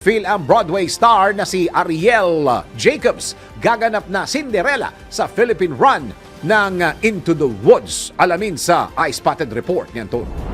Phil ang Broadway star na si Ariel Jacobs gaganap na Cinderella sa Philippine run ng uh, Into the Woods. Alamin sa I Spotted Report ni Anton.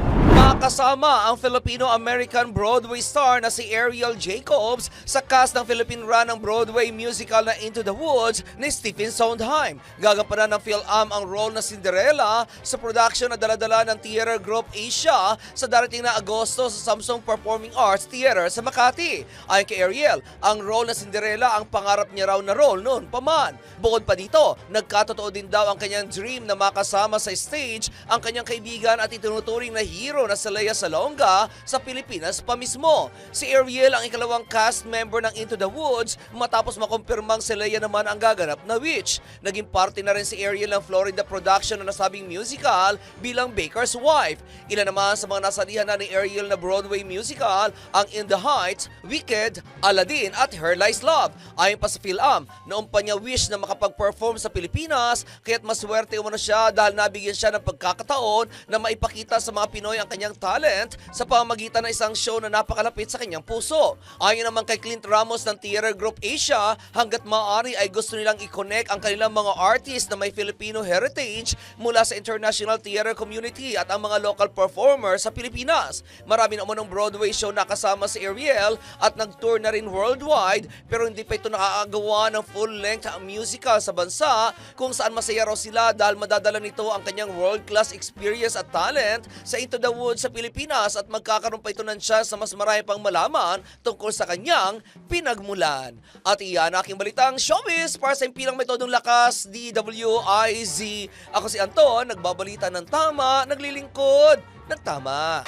Makasama ang Filipino-American Broadway star na si Ariel Jacobs sa cast ng Philippine run ng Broadway musical na Into the Woods ni Stephen Sondheim. Gagampanan ng PhilAm ang role na Cinderella sa production na daladala ng Theater Group Asia sa darating na Agosto sa Samsung Performing Arts Theater sa Makati. Ayon kay Ariel, ang role na Cinderella ang pangarap niya raw na role noon pa man. Bukod pa dito, nagkatotoo din daw ang kanyang dream na makasama sa stage ang kanyang kaibigan at itinuturing na hero na Lea Salonga sa Pilipinas pa mismo. Si Ariel ang ikalawang cast member ng Into the Woods matapos makumpirmang si Lea naman ang gaganap na witch. Naging parte na rin si Ariel ng Florida production na nasabing musical bilang Baker's wife. Ilan naman sa mga nasalihan na ni Ariel na Broadway musical ang In the Heights, Wicked, Aladdin at Her Lies Love. Ayon pa sa PhilAm, noong pa niya wish na makapag-perform sa Pilipinas kaya't maswerte umano siya dahil nabigyan siya ng pagkakataon na maipakita sa mga Pinoy ang kanyang talent sa pamamagitan ng isang show na napakalapit sa kanyang puso. Ayon naman kay Clint Ramos ng Theater Group Asia, hanggat maaari ay gusto nilang i-connect ang kanilang mga artist na may Filipino heritage mula sa international theater community at ang mga local performers sa Pilipinas. Marami naman ng Broadway show na kasama si Ariel at nag-tour na rin worldwide pero hindi pa ito nakakagawa ng full-length musical sa bansa kung saan masaya raw sila dahil madadala nito ang kanyang world-class experience at talent sa Into the Woods sa Pilipinas at magkakaroon pa ito ng chance sa mas marami pang malaman tungkol sa kanyang pinagmulan. At iyan aking balitang showbiz para sa impilang metodong lakas DWIZ. Ako si Anton, nagbabalita ng tama, naglilingkod ng tama.